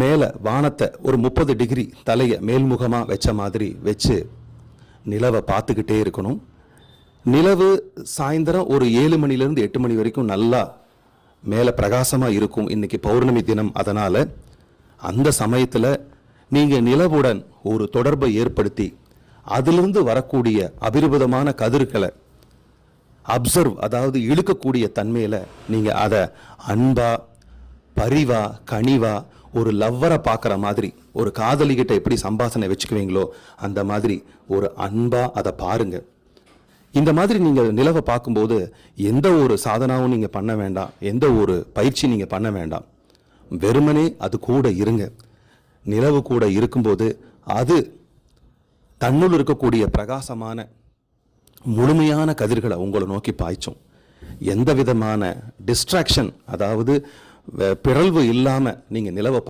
மேலே வானத்தை ஒரு முப்பது டிகிரி தலையை மேல்முகமாக வச்ச மாதிரி வச்சு நிலவை பார்த்துக்கிட்டே இருக்கணும். நிலவு சாயந்தரம் ஒரு ஏழு மணிலேருந்து எட்டு மணி வரைக்கும் நல்லா மேலே பிரகாசமாக இருக்கும் இன்னைக்கு பௌர்ணமி தினம். அதனால் அந்த சமயத்தில் நீங்கள் நிலவுடன் ஒரு தொடர்பை ஏற்படுத்தி அதிலிருந்து வரக்கூடிய அபிர்புதமான கதிர்களை அப்சர்வ் அதாவது இழுக்கக்கூடிய தன்மையில் நீங்கள் அதை அன்பா பரிவா கனிவா ஒரு லவ்வரை பார்க்குற மாதிரி ஒரு காதலிகிட்ட எப்படி சம்பாசனை வச்சுக்குவீங்களோ அந்த மாதிரி ஒரு அன்பாக அதை பாருங்கள் இந்த மாதிரி நீங்கள் நிலவை பார்க்கும்போது எந்த ஒரு சாதனாவும் நீங்கள் பண்ண வேண்டாம். எந்த ஒரு பயிற்சி நீங்கள் பண்ண வேண்டாம். வெறுமனே அது கூட இருங்க. நிலவு கூட இருக்கும்போது அது தன்னுள் இருக்கக்கூடிய பிரகாசமான முழுமையான கதிர்களை உங்களை நோக்கி பாய்ச்சும். எந்த விதமான டிஸ்ட்ராக்ஷன் அதாவது பிறழ்வு இல்லாமல் நீங்கள் நிலவை